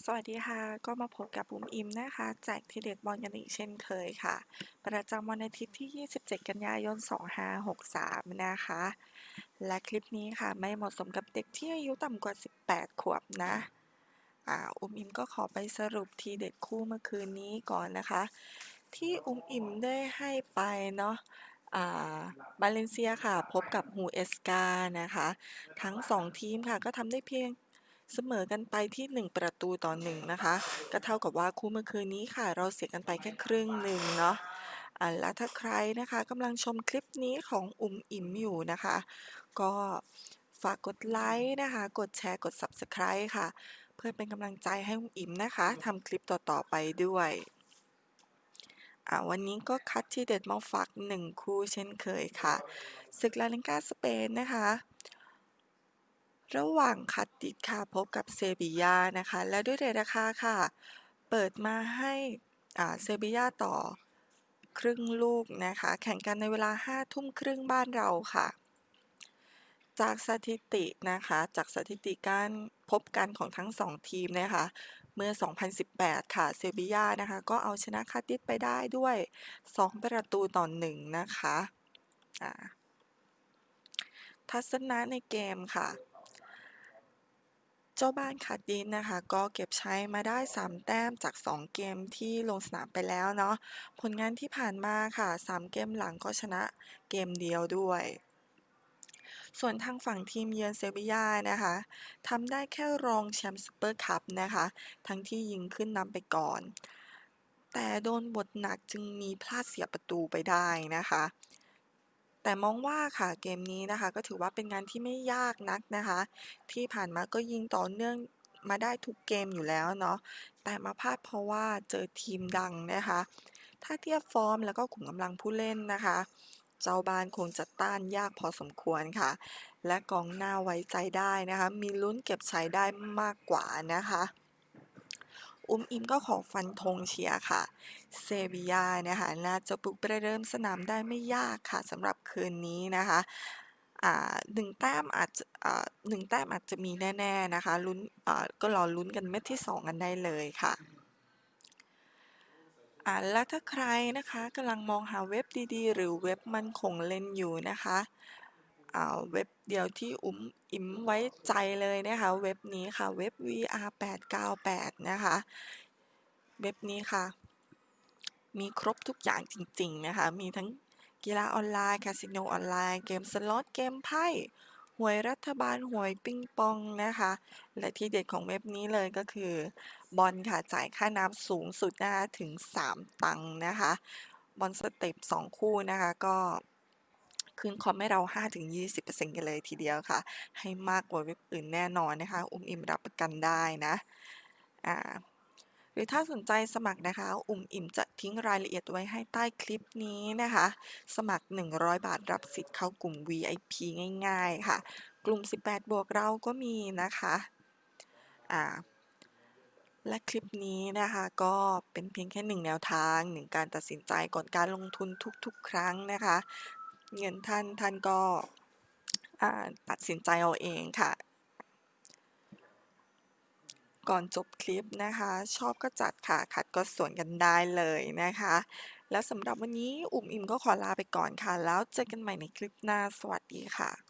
สวัสดีค่ะ ก็มาพบกับบุ๋มอิมนะคะแจกทีเด็ดบอลกันอีกเช่นเคยค่ะ ประจำวันอาทิตย์ที่ 27 กันยายน 2563 นะคะ และคลิปนี้ค่ะไม่เหมาะสมกับเด็กที่อายุต่ำกว่า 18 ขวบนะอ่าอุ้มอิมก็ขอไปสรุปทีเด็ดคู่เมื่อคืนนี้ก่อนนะคะ ที่อุ้มอิมได้ให้ไปเนาะอ่าบาเลนเซียค่ะ พบกับฮูเอสกานะคะ ทั้ง 2 ทีมค่ะ ก็ทำได้เพียง เสมอกันไปที่ 1 ประตูต่อ1นะคะ ก็เท่ากับว่าคู่เมื่อคืนนี้ค่ะ เราเสียกันไปแค่ครึ่งหนึ่งเนาะอ่าแล้วถ้าใครนะคะกำลังชมคลิปนี้ของอุ๋มอิ๋มอยู่นะคะ ก็ฝากกดไลค์นะคะ กดแชร์ กด Subscribe ค่ะ เพื่อเป็นกำลังใจให้อุ๋มอิ๋มนะคะทำคลิปต่อๆไปด้วยอ่าวันนี้ก็คัดที่เด็ดมาฝาก1คู่เช่นเคยค่ะศึกลาลิก้าสเปนนะคะ ระหว่างคาดิสค่ะพบกับเซบียานะคะ และด้วยเรทราคาค่ะ เปิดมาให้เซบียาต่อครึ่งลูกนะคะ แข่งกันในเวลา5ทุ่มครึ่งบ้านเราค่ะ จากสถิตินะคะ จากสถิติการพบกันของทั้ง 2 ทีมนะคะ เมื่อ 2018 ค่ะ เซบียานะคะ ก็เอาชนะคาดิสไปได้ด้วย 2 ประตูต่อ1นะคะทัศนะในเกมค่ะ เจ้าบ้านคาดิสนะคะ ก็เก็บใชัยมาได้ 3 แต้มจาก 2 เกมที่ลงสนามไปแล้วเนาะผลงานที่ผ่านมาค่ะ 3 เกมหลังก็ชนะเกมเดียวด้วย ส่วนทางฝั่งทีมเยือนเซบียานะคะทำได้แค่รองแชมป์ซูเปอร์คัพนะคะ ทั้งที่ยิงขึ้นนำไปก่อน แต่โดนบทหนักจึงมีพลาดเสียประตูไปได้นะคะ แต่มองว่าค่ะเกมนี้นะคะ ก็ถือว่าเป็นงานที่ไม่ยากนักนะคะ ที่ผ่านมาก็ยิงต่อเนื่องมาได้ทุกเกมอยู่แล้วเนาะแต่มาพลาดเพราะว่าเจอทีมดังนะคะ ถ้าเทียบฟอร์มแล้วก็ขุมกำลังผู้เล่นนะคะ เจ้าบ้านคงจะต้านยากพอสมควรค่ะ และกองหน้าไว้ใจได้นะคะ มีลุ้นเก็บชัยได้มากกว่านะคะ อุ้มอิมก็ขอฟันธงเชียร์ค่ะ เซบียานะคะน่าจะปลุกประเดิมสนามได้ไม่ยากค่ะสำหรับคืนนี้นะคะอ่า1แต้มอาจจะอ่า1แต้มอาจจะมีแน่ๆนะคะลุ้นก็รอลุ้นกันเม็ดที่ 2 กันได้เลยค่ะแล้วถ้าใครนะคะกำลังมองหาเว็บดีๆ หรือเว็บมันคงเล่นอยู่นะคะ เว็บเดียวที่อุ๋มอิ๋มไว้ใจเลยนะคะ เว็บนี้ค่ะ เว็บ VR898 นะคะ เว็บนี้ค่ะ มีครบทุกอย่างจริง ๆ นะคะ มีทั้งกีฬาออนไลน์ คาสิโนออนไลน์ เกมสล็อต เกมไพ่หวยรัฐบาลหวยปิงปองนะคะ และที่เด็ดของเว็บนี้เลยก็คือบอลค่ะ จ่ายค่าน้ำสูงสุดนะคะถึง 3 ตังค์นะคะ บอลสเต็ป2คู่นะคะก็ คืนคอมให้เรา 5-20%กันเลยทีเดียวค่ะ ให้มากกว่าเว็บอื่นแน่นอนนะคะ อุ๋มอิ๋มรับประกันได้นะอ่าหรือถ้าสนใจสมัครนะคะ อุ๋มอิ๋มจะทิ้งรายละเอียดไว้ให้ใต้คลิปนี้นะคะ สมัคร 100 บาทรับสิทธิ์เข้ากลุ่ม VIP ง่าย ๆ ค่ะ กลุ่ม 18 บวกเราก็มีนะคะอ่าและคลิปนี้นะคะก็เป็นเพียงแค่1แนวทาง1การตัดสินใจก่อนการลงทุนทุกๆ ครั้งนะคะ เงินท่านท่านก็อ่าตัดสินใจเอาเองค่ะ ก่อนจบคลิปนะคะ ชอบก็จัดค่ะ ขัดก็สวนกันได้เลยนะคะ แล้วสำหรับวันนี้อุ๋มอิมก็ขอลาไปก่อนค่ะ แล้วเจอกันใหม่ในคลิปหน้า สวัสดีค่ะ